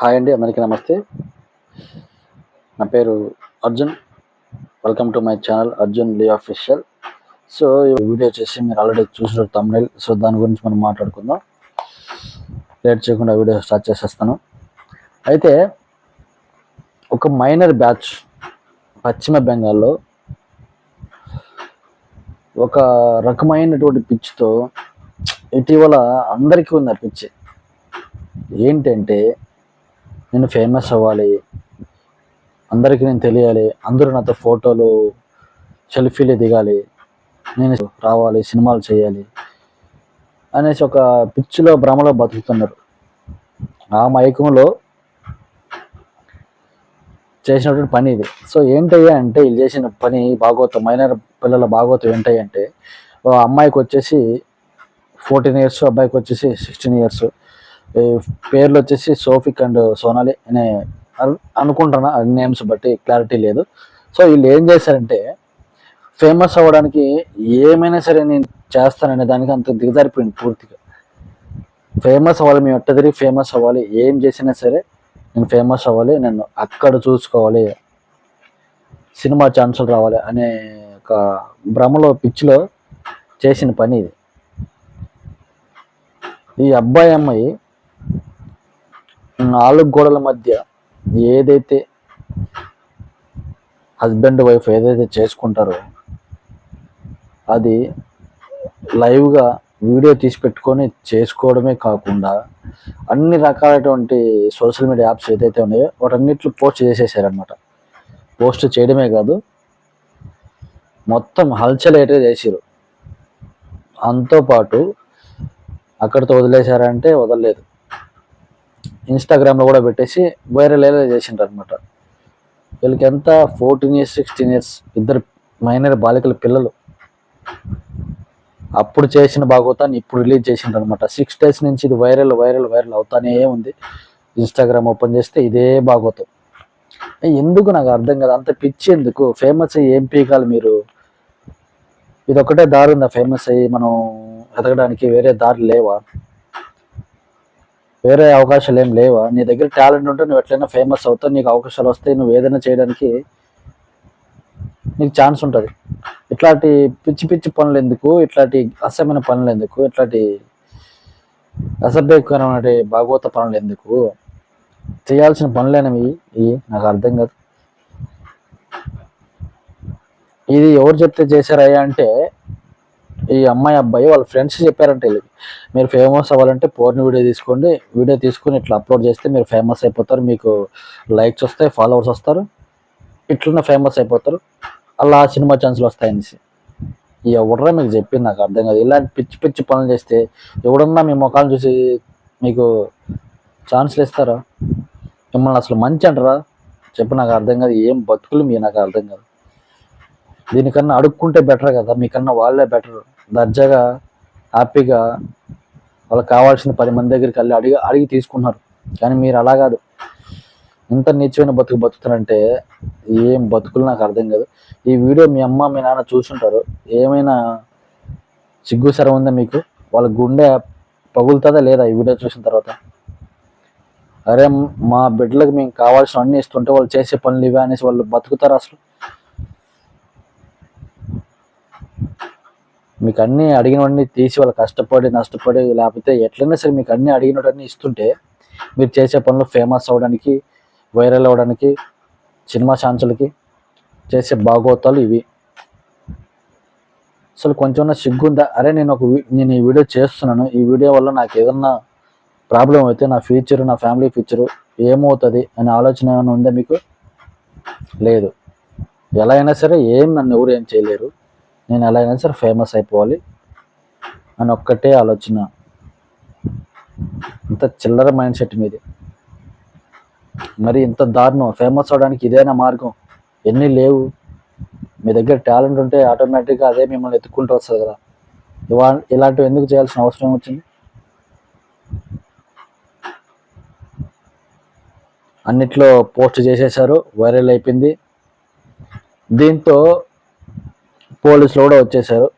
Hi అండి అందరికీ నమస్తే. నా పేరు Arjun. Welcome to my channel Arjun Lee official so ఈ వీడియో వచ్చేసి మీరు ఆల్రెడీ చూసిన తమిళ సో దాని గురించి మనం మాట్లాడుకుందాం. లేట్ చేయకుండా వీడియో స్టార్ట్ చేసేస్తాను. అయితే ఒక మైనర్ బ్యాచ్ పశ్చిమ బెంగాల్లో ఒక రకమైనటువంటి పిచ్చితో ఇటీవల అందరికీ ఉంది ఆ పిచ్చి ఏంటంటే నేను ఫేమస్ అవ్వాలి. అందరికీ నేను తెలియాలి. అందరూ నాతో ఫోటోలు సెల్ఫీలు దిగాలి. నేను రావాలి సినిమాలు చేయాలి అనేసి ఒక పిచ్చిలో భ్రమలో బతుకుతున్నారు. ఆ మైకంలో చేసినటువంటి పని ఇది. సో ఏంటయ్యా అంటే వీళ్ళు చేసిన పని భాగవతం మైనర్ పిల్లల భాగవతం ఏంటయ్యా అంటే అమ్మాయికి వచ్చేసి ఫోర్టీన్ ఇయర్స్ అబ్బాయికి వచ్చేసి సిక్స్టీన్ ఇయర్స్ పేర్లు వచ్చేసి సోఫిక్ అండ్ సోనాలి అనే అను- అనుకుంటున్నా నేమ్స్ బట్టి క్లారిటీ లేదు. సో వీళ్ళు ఏం చేశారంటే ఫేమస్ అవ్వడానికి ఏమైనా సరే నేను చేస్తాననే దానికి అంత దిగజారిపోయింది పూర్తిగా. ఫేమస్ అవ్వాలి మేము ఎట్ట తిరిగి ఫేమస్ అవ్వాలి ఏం చేసినా సరే నేను ఫేమస్ అవ్వాలి నన్ను అక్కడ చూసుకోవాలి సినిమా ఛాన్సులు రావాలి అనే ఒక భ్రమలో పిచ్చిలో చేసిన పని ఇది. ఈ అబ్బాయి అమ్మాయి నాలుగు గోడల మధ్య ఏదైతే హస్బెండ్ వైఫ్ ఏదైతే చేసుకుంటారో అది లైవ్గా వీడియో తీసి పెట్టుకొని చేసుకోవడమే కాకుండా అన్ని రకాలైనటువంటి సోషల్ మీడియా యాప్స్ ఏదైతే ఉన్నాయో వాటన్నిటిలో పోస్ట్ చేసేసారనమాట పోస్ట్ చేయడమే కాదు మొత్తం హల్చల్ అయితే చేసిరు అంతో పాటు అక్కడితో వదిలేశారంటే వదలలేదు. ఇన్స్టాగ్రామ్లో కూడా పెట్టేసి వైరల్ ఎలా చేసిండ్రు అనమాట వీళ్ళకి ఎంత ఫోర్టీన్ ఇయర్స్ సిక్స్టీన్ ఇయర్స్ ఇద్దరు మైనర్ బాలికల పిల్లలు. అప్పుడు చేసిన భాగవతాన్ని ఇప్పుడు రిలీజ్ చేసిండ్రు అనమాట సిక్స్ డేస్ నుంచి ఇది వైరల్ వైరల్ వైరల్ అవుతానే ఉంది. ఇన్స్టాగ్రామ్ ఓపెన్ చేస్తే ఇదే భాగవతం. ఎందుకు నాకు అర్థం కాదు. అంత పిచ్చి ఎందుకు? ఫేమస్ అయ్యి ఏం పీకాలి మీరు? ఇదొకటే దారి ఉందా ఫేమస్ అయ్యి మనం ఎదగడానికి వేరే దారి లేవా? వేరే అవకాశాలు ఏం లేవా? నీ దగ్గర టాలెంట్ ఉంటే నువ్వు ఎట్లయినా ఫేమస్ అవుతావు నీకు అవకాశాలు వస్తాయి నువ్వు ఏదైనా చేయడానికి నీకు ఛాన్స్ ఉంటుంది. ఇట్లాంటి పిచ్చి పిచ్చి పనులు ఎందుకు? ఇట్లాంటి అసహ్యమైన పనులు ఎందుకు? ఇట్లాంటి అసభ్యకరమైన భాగవత పనులు ఎందుకు? చేయాల్సిన పనులేనవి ఇవి. నాకు అర్థం కాదు. ఇది ఎవరు చెప్తే చేశారయ్యా అంటే ఈ అమ్మాయి అబ్బాయి వాళ్ళ ఫ్రెండ్స్ చెప్పారంటే వీళ్ళకి మీరు ఫేమస్ అవ్వాలంటే పోర్ని వీడియో తీసుకోండి వీడియో తీసుకొని ఇట్లా అప్లోడ్ చేస్తే మీరు ఫేమస్ అయిపోతారు మీకు లైక్స్ వస్తాయి ఫాలోవర్స్ వస్తారు ఇట్లనే ఫేమస్ అయిపోతారు అలా సినిమా ఛాన్సులు వస్తాయనేసి ఎవడరా మీకు చెప్పింది నాకు అర్థం కాదు. ఇలాంటి పిచ్చి పిచ్చి పనులు చేస్తే ఎవడన్నా మీ ముఖాలు చూసి మీకు ఛాన్సులు ఇస్తారా మిమ్మల్ని అసలు మంచి అంటారా? చెప్పు నాకు అర్థం కాదు. ఏం బతుకులు మీ నాకు అర్థం కాదు. దీనికన్నా అడుక్కుంటే బెటర్ కదా మీకన్నా వాళ్ళే బెటర్ దర్జాగా హ్యాపీగా వాళ్ళకి కావాల్సిన పది మంది దగ్గరికి వెళ్ళి అడిగి అడిగి తీసుకున్నారు. కానీ మీరు అలా కాదు. ఇంత నీచమైన బతుకు బతుకుతారంటే ఏం బతుకులు నాకు అర్థం కాదు. ఈ వీడియో మీ అమ్మ మీ నాన్న చూసుంటారు. ఏమైనా సిగ్గు సరం ఉందా మీకు? వాళ్ళ గుండె పగులుతుందా లేదా ఈ వీడియో చూసిన తర్వాత? అరే మా బిడ్డలకు మేము కావాల్సిన అన్ని ఇస్తుంటే వాళ్ళు చేసే పనులు ఇవే అనేసి వాళ్ళు బతుకుతారు అసలు? మీకు అన్నీ అడిగినవన్నీ తీసి వాళ్ళు కష్టపడి నష్టపడి లేకపోతే ఎట్లయినా సరే మీకు అన్ని అడిగినవన్నీ ఇస్తుంటే మీరు చేసే పనులు ఫేమస్ అవ్వడానికి వైరల్ అవ్వడానికి సినిమా ఛాన్సులకి చేసే భాగవతాలు ఇవి. అసలు కొంచెం సిగ్గుందా? అరే నేను ఒక వీ- నేను ఈ వీడియో చేస్తున్నాను. ఈ వీడియో వల్ల నాకు ఏదన్నా ప్రాబ్లం అయితే నా ఫ్యూచర్ నా ఫ్యామిలీ ఫ్యూచరు ఏమవుతుంది అనే ఆలోచన ఏమైనా ఉందా మీకు? లేదు. ఎలా అయినా సరే ఏం నన్ను ఎవరు ఏం చేయలేరు. నేను ఎలాగైనా అయినా సరే ఫేమస్ అయిపోవాలి అని ఒక్కటే ఆలోచన. ఇంత చిల్లర మైండ్ సెట్ మీది. మరి ఇంత దారుణం ఫేమస్ అవడానికి ఇదేనా మార్గం. ఎన్ని లేవు. మీ దగ్గర టాలెంట్ ఉంటే ఆటోమేటిక్గా అదే మిమ్మల్ని ఎత్తుక్కుంటూ వస్తుంది కదా. ఇవా ఇలాంటివి ఎందుకు చేయాల్సిన అవసరం వచ్చింది? అన్నిట్లో పోస్ట్ చేసేశారు వైరల్ అయిపోయింది. దీంతో పోలీసులు కూడా వచ్చేసారు.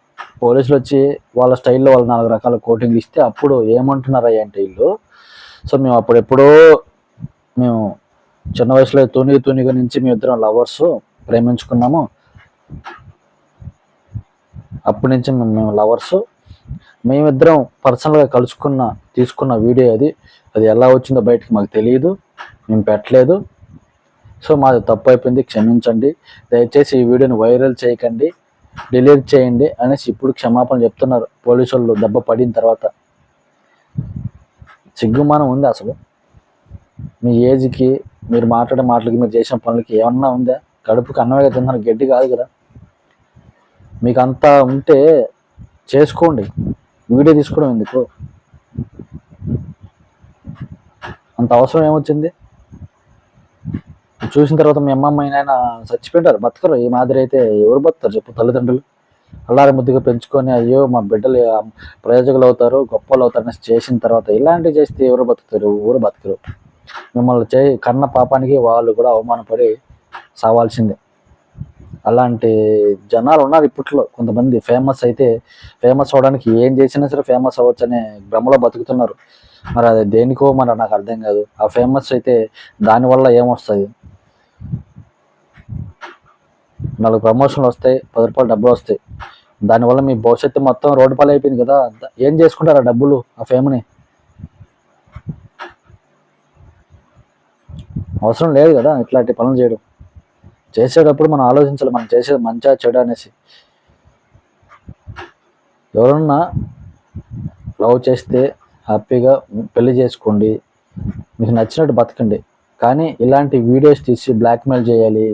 పోలీసులు వచ్చి వాళ్ళ స్టైల్లో వాళ్ళు నాలుగు రకాల కోటింగ్ ఇస్తే అప్పుడు ఏమంటున్నారయ్య అంటే వీళ్ళు సో మేము అప్పుడు ఎప్పుడో మేము చిన్న వయసులో తునిగి తునిగి నుంచి మేము ఇద్దరం లవర్స్ ప్రేమించుకున్నాము. అప్పటి నుంచి మేము మేము లవర్స్. మేమిద్దరం పర్సనల్గా కలుసుకున్న తీసుకున్న వీడియో అది. అది ఎలా వచ్చిందో బయటకు మాకు తెలియదు. మేము పెట్టలేదు. సో మాది తప్పు అయిపోయింది. క్షమించండి. దయచేసి ఈ వీడియోని వైరల్ చేయకండి. డిలీట్ చేయండి అనేసి ఇప్పుడు క్షమాపణ చెప్తున్నారు పోలీసు వాళ్ళు దెబ్బ పడిన తర్వాత. సిగ్గుమానం ఉంది అసలు. మీ ఏజ్కి మీరు మాట్లాడే మాటలకి మీరు చేసిన పనులకి ఏమన్నా ఉందా? కడుపుకి అన్నమే తిన్నారు గడ్డి కాదు కదా. మీకు అంతా ఉంటే చేసుకోండి. వీడియో తీసుకోవడం ఎందుకు? అంత అవసరం ఏమొచ్చింది? చూసిన తర్వాత మీ అమ్మమ్మ ఆయన చచ్చిపోయారు బతకరు. ఈ మాదిరి అయితే ఎవరు బతుకుతారు చెప్పు తల్లిదండ్రులు. అల్లారి ముద్దుగా పెంచుకొని అయ్యో మా బిడ్డలు ప్రయోజకులు అవుతారు గొప్పలు అవుతారు అనేసి చేసిన తర్వాత ఇలాంటివి చేస్తే ఎవరు బతుకుతారు? ఎవరు బతకరు? మిమ్మల్ని చే కన్న పాపానికి వాళ్ళు కూడా అవమానపడి సావాల్సిందే. అలాంటి జనాలు ఉన్నారు ఇప్పట్లో కొంతమంది. ఫేమస్ అయితే ఫేమస్ అవడానికి ఏం చేసినా సరే ఫేమస్ అవ్వచ్చు అనే భ్రమలో బతుకుతున్నారు. మరి అది దేనికో మరి నాకు అర్థం కాదు. ఆ ఫేమస్ అయితే దానివల్ల ఏమొస్తుంది? నాలుగు ప్రమోషన్లు వస్తాయి పది రూపాయలు డబ్బులు వస్తాయి. దానివల్ల మీ భవిష్యత్తు మొత్తం రోడ్డు పాలు అయిపోయింది కదా ఏం చేసుకుంటారు ఆ డబ్బులు ఆ ఫేమ్ని అవసరం లేదు కదా ఇట్లాంటి పనులు చేయడం. చేసేటప్పుడు మనం ఆలోచించాలి మనం చేసేది మంచిగా చెడు అనేసి. ఎవరన్నా లవ్ చేస్తే హ్యాపీగా పెళ్ళి చేసుకోండి మీకు నచ్చినట్టు బతకండి. కానీ ఇలాంటి వీడియోస్ తీసి బ్లాక్మెయిల్ చేయాలి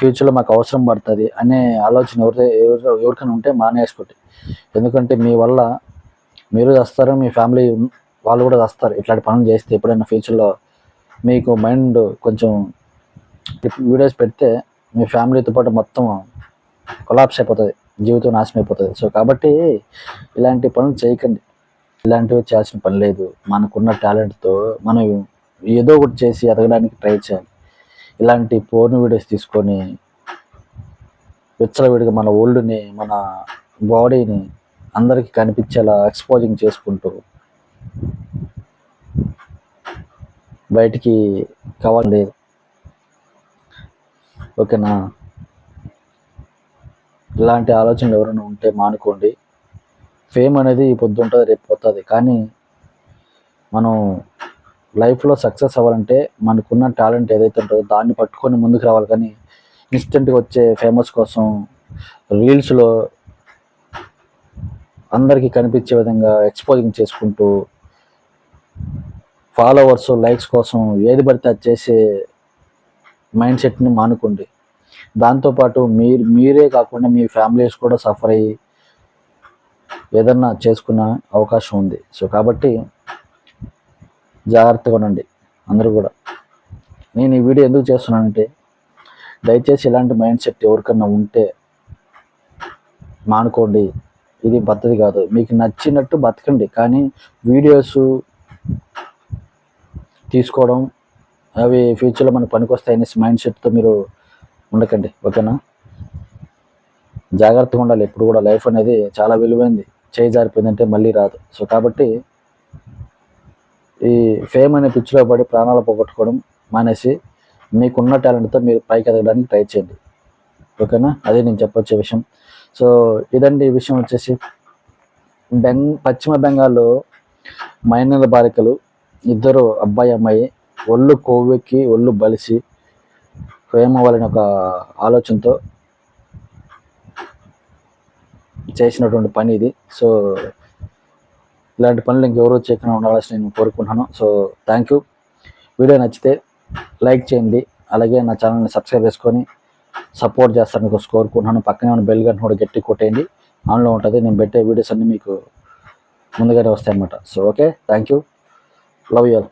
ఫ్యూచర్లో మాకు అవసరం పడుతుంది అనే ఆలోచన ఎవరి ఎవరికైనా ఉంటే మానేసుకోండి. ఎందుకంటే మీ వల్ల మీరు వస్తారు మీ ఫ్యామిలీ వాళ్ళు కూడా వస్తారు ఇట్లాంటి పనులు చేస్తే ఎప్పుడైనా ఫ్యూచర్లో మీకు మైండ్ కొంచెం వీడియోస్ పెడితే మీ ఫ్యామిలీతో పాటు మొత్తం కొలాప్స్ అయిపోతుంది. జీవితం నాశనం అయిపోతుంది. సో కాబట్టి ఇలాంటి పనులు చేయకండి. ఇలాంటివి చేయాల్సిన పని లేదు. మనకున్న టాలెంట్తో మనం ఏదో ఒకటి చేసి ఎదగడానికి ట్రై చేయాలి. ఇలాంటి పోర్న్ వీడియోస్ తీసుకొని విచ్చలవిడిగా మన ఓల్డ్ని మన బాడీని అందరికీ కనిపించేలా ఎక్స్పోజింగ్ చేసుకుంటూ బయటికి కావాలి ఓకేనా? ఇలాంటి ఆలోచనలు ఎవరైనా ఉంటే మానుకోండి. ఫేమ్ అనేది పొద్దుంటుంది రేపు పోతుంది. కానీ మనం లైఫ్లో సక్సెస్ అవ్వాలంటే మనకున్న టాలెంట్ ఏదైతే ఉంటుందో దాన్ని పట్టుకొని ముందుకు రావాలి. కానీ ఇన్స్టెంట్గా వచ్చే ఫేమస్ కోసం రీల్స్లో అందరికీ కనిపించే విధంగా ఎక్స్పోజింగ్ చేసుకుంటూ ఫాలోవర్స్ లైక్స్ కోసం ఏది పడితే అది చేసే మైండ్ సెట్ని మానుకోండి. దాంతోపాటు మీరు మీరే కాకుండా మీ ఫ్యామిలీస్ కూడా సఫర్ అయ్యి ఏదన్నా చేసుకునే అవకాశం ఉంది. సో కాబట్టి జాగ్రత్తగా ఉండండి. అందరూ కూడా. నేను ఈ వీడియో ఎందుకు చేస్తున్నానంటే దయచేసి ఇలాంటి మైండ్ సెట్ ఎవరికన్నా ఉంటే మానుకోండి. ఇది పద్ధతి కాదు. మీకు నచ్చినట్టు బతకండి. కానీ వీడియోస్ తీసుకోవడం అవి ఫ్యూచర్లో మనకు పనికొస్తాయి అనేసి మైండ్ సెట్తో మీరు ఉండకండి. ఓకేనా? జాగ్రత్తగా ఉండాలి. ఎప్పుడు కూడా లైఫ్ అనేది చాలా విలువైంది. చేయి జారిపోయిందంటే మళ్ళీ రాదు. సో కాబట్టి ఈ ఫేమ్ అనే పిచ్చిలో పడి ప్రాణాలు పోగొట్టుకోవడం మానేసి మీకున్న టాలెంట్తో మీరు పైకి ఎదగడానికి ట్రై చేయండి. ఓకేనా? అదే నేను చెప్పొచ్చే విషయం. సో ఇదండి ఈ విషయం వచ్చేసి. బెంగ్ పశ్చిమ బెంగాల్లో మైనర్ బాలికలు ఇద్దరు అబ్బాయి అమ్మాయి ఒళ్ళు కొవ్వెక్కి ఒళ్ళు బలిసి ఫేమ్ అవ్వాలని ఒక ఆలోచనతో చేసినటువంటి పని ఇది. సో ఇలాంటి పనులు ఇంకెవరూ చేయకుండా ఉండాలని నేను కోరుకుంటున్నాను. సో థ్యాంక్ యూ వీడియో నచ్చితే లైక్ చేయండి. అలాగే నా ఛానల్ని సబ్స్క్రైబ్ చేసుకొని సపోర్ట్ చేస్తారని కోరుకుంటున్నాను. పక్కనే ఉన్న బెల్ గంటను కూడా గట్టి కొట్టేయండి. ఆన్లో ఉంటుంది. నేను పెట్టే వీడియోస్ అన్నీ మీకు ముందుగానే వస్తాయి అన్నమాట so okay thank you love you all